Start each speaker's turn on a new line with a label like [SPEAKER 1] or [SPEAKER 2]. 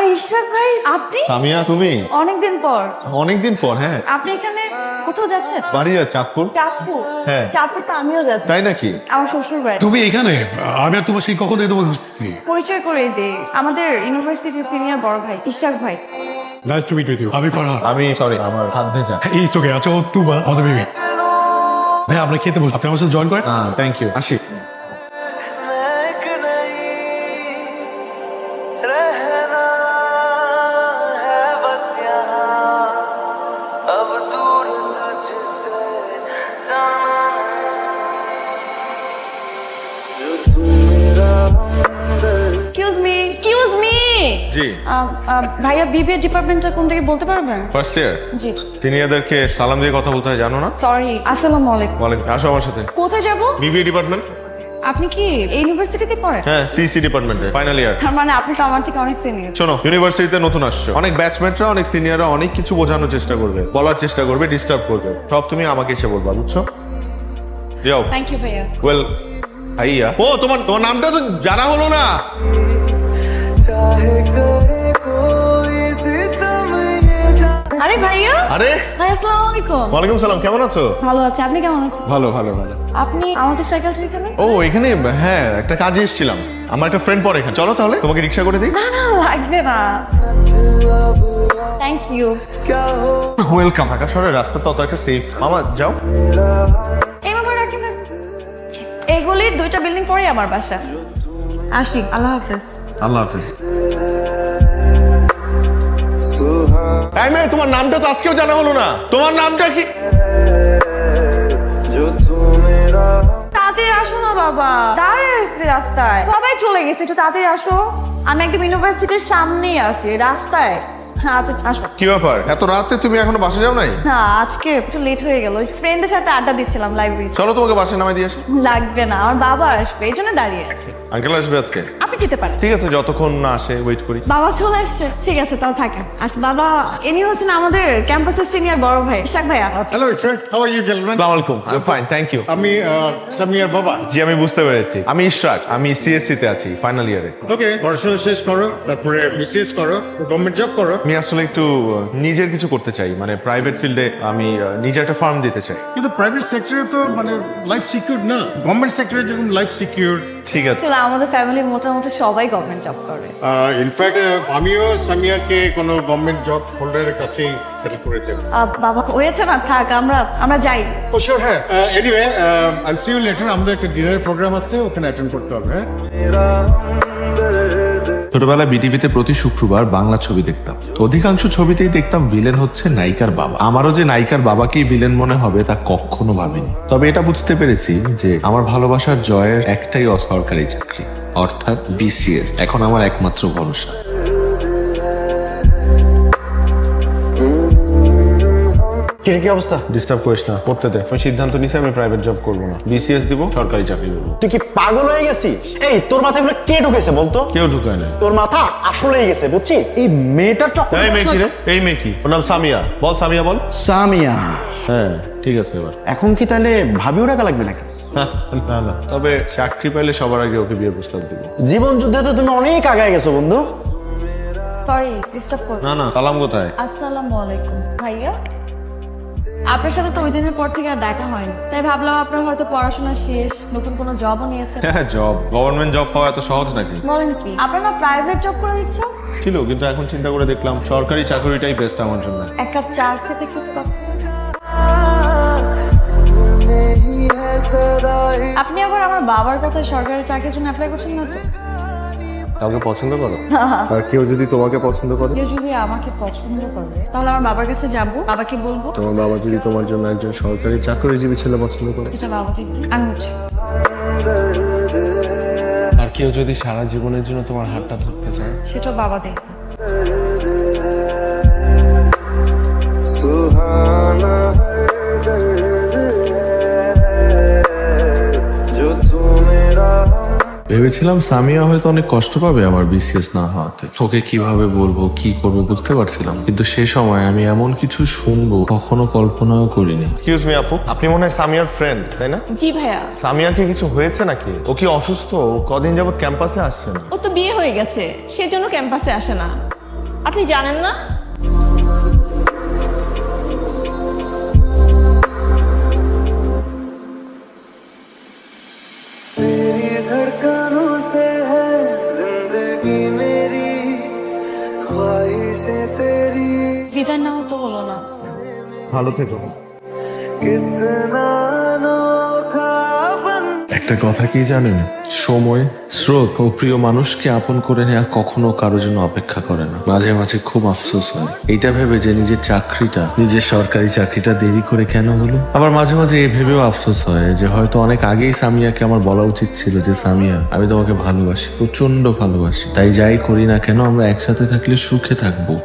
[SPEAKER 1] আর ইশরাক ভাই আপনি?
[SPEAKER 2] সামিয়া তুমি?
[SPEAKER 1] অনেকদিন পর।
[SPEAKER 2] অনেকদিন পর হ্যাঁ।
[SPEAKER 1] আপনি এখানে কোথাও যাচ্ছেন?
[SPEAKER 2] বাড়ি যা চাঁদপুর।
[SPEAKER 1] চাঁদপুর?
[SPEAKER 2] হ্যাঁ।
[SPEAKER 1] চাঁদপুর তো আমিও যাচ্ছি।
[SPEAKER 2] তাই নাকি?
[SPEAKER 1] আমার শ্বশুর বাড়ি।
[SPEAKER 3] তুমি এখানে? আমি আর তোমার সেই কখন থেকে তোমাকে খুঁজছি
[SPEAKER 1] পরিচয় করে দিই আমাদের ইউনিভার্সিটির সিনিয়র বড় ভাই ইশরাক ভাই।
[SPEAKER 3] Nice to meet with you আমি ফারহান।
[SPEAKER 2] আমি সরি আমার হাত ভেজা
[SPEAKER 3] এই সোকে আচ্ছা ও তুবা আমাদের বেবি ভাই আমরা খেতে বলছি আপনি আমার সাথে জয়েন করেন?
[SPEAKER 2] হ্যাঁ থ্যাংক ইউ আসি।
[SPEAKER 1] এক্সকিউজ মি এক্সকিউজ মি
[SPEAKER 2] জি।
[SPEAKER 1] ভাইয়া বিবিএ ডিপার্টমেন্টটা কোন থেকে বলতে পারবেন
[SPEAKER 2] ফার্স্ট ইয়ার
[SPEAKER 1] জি।
[SPEAKER 2] সিনিয়রদেরকে সালাম দিয়ে কথা বলতে হয় জানো না?
[SPEAKER 1] সরি আসসালামু আলাইকুম।
[SPEAKER 2] ওয়ালাইকুম আসো আমার সাথে।
[SPEAKER 1] কোথায় যাব?
[SPEAKER 2] বিবিএ ডিপার্টমেন্ট
[SPEAKER 1] আপনি কি এই ইউনিভার্সিটিতে পড়েন?
[SPEAKER 2] হ্যাঁ সিসি ডিপার্টমেন্টে ফাইনাল ইয়ার
[SPEAKER 1] তার মানে আপনি তো আমার থেকে অনেক সিনিয়র
[SPEAKER 2] শোনো ইউনিভার্সিটিতে নতুন আসছো। অনেক ব্যাচমেটরা অনেক সিনিয়ররা অনেক কিছু বোঝানোর চেষ্টা করবে বলার চেষ্টা করবে ডিস্টার্ব করবে। সব তুমি আমাকে এসে বলবা বুঝছ? যাও।
[SPEAKER 1] থ্যাংক ইউ ভাইয়া।
[SPEAKER 2] ওয়েল ভাইয়া। ও তোমার তোমার নামটা তো জানা হলো না।
[SPEAKER 1] আরে ভাইয়া।
[SPEAKER 2] আরে।
[SPEAKER 1] ভাই আসসালামু আলাইকুম।
[SPEAKER 2] ওয়ালাইকুম সালাম কেমন আছো?
[SPEAKER 1] ভালো আছি আপনি কেমন আছেন?
[SPEAKER 2] ভালো ভালো ভালো।
[SPEAKER 1] আপনি আমাকে সাইকেল এখানে?
[SPEAKER 2] ও এখানে হ্যাঁ একটা কাজে এসেছিলাম। আমার একটা ফ্রেন্ড পরে এখানে। চলো তাহলে তোমাকে রিকশা করে দিই।
[SPEAKER 1] না না লাগবে না। থ্যাংকস ইউ
[SPEAKER 2] ওয়েলকাম ঢাকা শহরের রাস্তা তো অত একটা সেফ মামা যাও।
[SPEAKER 1] এগুলির দুইটা বিল্ডিং পরে আমার বাসা। আসি আল্লাহ হাফেজ।
[SPEAKER 2] আল্লাহ হাফেজ। তোমার নামটা তো আজকেও জানা হলো না। তোমার নামটা কি?
[SPEAKER 1] তাতে আসো না বাবা। দাঁড়িয়ে আসছি রাস্তায়। সবাই চলে গেছে একটু তাড়াতাড়ি আসো। আমি একদম ইউনিভার্সিটির সামনেই আছি রাস্তায়। আচ্ছা আসো।
[SPEAKER 2] কি ব্যাপার? এত রাতে তুমি এখনও বাসে যাও নাই?
[SPEAKER 1] না আজকে একটু লেট হয়ে গেল। ফ্রেন্ডদের সাথে আড্ডা দিচ্ছিলাম লাইব্রেরি
[SPEAKER 2] চলো তোমাকে বাসে নামাই দিয়ে আসি।
[SPEAKER 1] লাগবে না আমার বাবা আসবে এই জন্য দাঁড়িয়ে আছি।
[SPEAKER 2] আঙ্কেল আসবে আজকে?
[SPEAKER 1] যেতে পারেন
[SPEAKER 2] ঠিক আছে যতক্ষণ না আসে ওয়েট করি।
[SPEAKER 1] বাবা চলে আসছে। ঠিক আছে তাহলে থাকেন। আস বাবা ইনি হচ্ছেন আমাদের ক্যাম্পাসের সিনিয়র বড় ভাই শাক ভাইয়া।
[SPEAKER 4] Hello sir how are you gentleman
[SPEAKER 2] আসসালামু আলাইকুম। আই ফাইন থ্যাংক ইউ
[SPEAKER 4] আমি সামিয়ার বাবা
[SPEAKER 2] জি আমি বুঝতে পেরেছি। আমি ইশরাক আমি সিএসসি তে আছি ফাইনাল ইয়ারে
[SPEAKER 4] ওকে পড়াশোনা শেষ করো তারপরে বিসিএস করো গভর্নমেন্ট জব করো।
[SPEAKER 2] আমি আসলে একটু নিজের কিছু করতে চাই। মানে প্রাইভেট ফিল্ডে আমি আহ, নিজে একটা ফার্ম দিতে চাই।
[SPEAKER 4] কিন্তু প্রাইভেট সেক্টরে তো মানে লাইফ সিকিউর না। গভর্নমেন্ট সেক্টরে যেরকম লাইফ সিকিউর
[SPEAKER 2] ঠিক আছে।
[SPEAKER 1] চলো আমাদের ফ্যামিলি মোটামুটি সবাই গভর্নমেন্ট জব করে।
[SPEAKER 4] ইনফ্যাক্ট আমিও সামিয়াকে কোনো গভর্নমেন্ট জব হোল্ডারের কাছেই সেল করে দেব।
[SPEAKER 1] বাবা হয়েছে না? থাক আমরা আমরা যাই।
[SPEAKER 4] ও হ্যাঁ। Anyway I see you later আমাদের একটা ডিনারের প্রোগ্রাম আছে ওখানে অ্যাটেন্ড করতে হবে হ্যাঁ?
[SPEAKER 5] ছোটবেলায় বিটিভিতে প্রতি শুক্রবার বাংলা ছবি দেখতাম। অধিকাংশ ছবিতেই দেখতাম ভিলেন হচ্ছে নায়িকার বাবা। আমারও যে নায়িকার বাবাকেই ভিলেন মনে হবে তা কখনো ভাবিনি। তবে এটা বুঝতে পেরেছি যে আমার ভালোবাসার জয়ের একটাই অসরকারি চাকরি, অর্থাৎ বিসিএস এখন আমার একমাত্র ভরসা।
[SPEAKER 6] কি কি অবস্থা?
[SPEAKER 2] ডিস্টার্ব করিস না পড়তে দে। আমি সিদ্ধান্ত নিছি আমি প্রাইভেট জব করব না। বিসিএস দিব সরকারি চাকরি করব
[SPEAKER 6] তুই কি পাগল হয়ে গেছিস? এই তোর মাথায় এগুলো কে ঢুকেছে বলতো?
[SPEAKER 2] কেউ ঢুকায় না
[SPEAKER 6] তোর মাথা আসলেই গেছে বুঝছি? এই চক্কর
[SPEAKER 2] এই মেয়ে কি রে? এই মেয়ে কি? ওর নাম সামিয়া। বল সামিয়া বল।
[SPEAKER 6] সামিয়া।
[SPEAKER 2] হ্যাঁ ঠিক আছে এবার।
[SPEAKER 6] এখন কি তাহলে ভাবিও টাকা লাগবে নাকি?
[SPEAKER 2] না না তবে চাকরি পাইলে সবার আগে ওকে বিয়ে প্রস্তাব দিব।
[SPEAKER 6] জীবন যুদ্ধে তো তুমি অনেক আগায় গেছো বন্ধু।
[SPEAKER 1] সরি ডিস্টার্ব করো।
[SPEAKER 2] না না সালাম কোথায়?
[SPEAKER 1] আসসালামু আলাইকুম। ভাইয়া? আপনার সাথে তো ওই দিনের পর থেকে আর দেখা হয়নি। তাই ভাবলাম আপনার হয়তো পড়াশোনা শেষ নতুন কোনো জবও নিয়েছেন।
[SPEAKER 2] হ্যাঁ জব গভর্নমেন্ট জব পাওয়া এত সহজ নাকি?
[SPEAKER 1] বলেন কি আপনার না প্রাইভেট জব করার ইচ্ছা?
[SPEAKER 2] ছিল কিন্তু এখন চিন্তা করে দেখলাম সরকারি চাকরিটাই বেস্ট আমার জন্য।
[SPEAKER 1] এক কাপ চা খেতে
[SPEAKER 7] কি
[SPEAKER 1] আপনি আবার আমার বাবার কথা সরকারি চাকরির জন্য অ্যাপ্লাই করছেন না তো?
[SPEAKER 2] কাউকে পছন্দ করো? আর কেউ যদি তোমাকে পছন্দ করে?
[SPEAKER 1] কেউ যদি আমাকে পছন্দ করে তাহলে আমার বাবার কাছে যাব বাবাকে বলব।
[SPEAKER 2] তোমার বাবা যদি তোমার জন্য একজন সরকারি চাকরিজীবী ছেলে পছন্দ করে?
[SPEAKER 1] যেটা বাবা দেখবে। আমি উঠছি।
[SPEAKER 5] আর কেউ যদি সারা জীবনের জন্য তোমার হাতটা ধরতে চায়?
[SPEAKER 1] সেটা বাবা দেখবে।
[SPEAKER 5] ভেবেছিলাম সামিয়া হয়তো অনেক কষ্ট পাবে আমার বিসিএস না হওয়াতে। ওকে কীভাবে বলব কি করব বুঝতে পারছিলাম। কিন্তু সে সময় আমি এমন কিছু শুনব কখনো কল্পনাও করিনি।
[SPEAKER 2] এক্সকিউজ মি আপু আপনি মনে হয় সামিয়ার ফ্রেন্ড তাই না?
[SPEAKER 1] জি ভাইয়া।
[SPEAKER 2] সামিয়ার কি কিছু হয়েছে নাকি? ও কি অসুস্থ? ও কদিন যাবত ক্যাম্পাসে আসছে না?
[SPEAKER 8] ও তো বিয়ে হয়ে গেছে সেজন্য ক্যাম্পাসে আসে না। আপনি জানেন না?
[SPEAKER 1] বিদায় নাও তো বলো না।
[SPEAKER 2] ভালো থেকো।
[SPEAKER 5] একটা কথা কি জানেন? সময়, স্রোত ও প্রিয় মানুষকে আপন করে নেওয়া কখনো কারও জন্য অপেক্ষা করে না। মাঝে মাঝে খুব আফসোস হয়। এটা ভেবে যে নিজের চাকরিটা, নিজের সরকারি চাকরিটা দেরি করে কেন হলো? আবার মাঝে মাঝে এই ভেবেও আফসোস হয় যে হয়তো অনেক আগেই সামিয়াকে আমার বলা উচিত ছিল যে, সামিয়া, আমি তোমাকে ভালোবাসি প্রচণ্ড ভালোবাসি। তাই যাই করি না কেন, আমরা একসাথে থাকলে সুখে থাকব।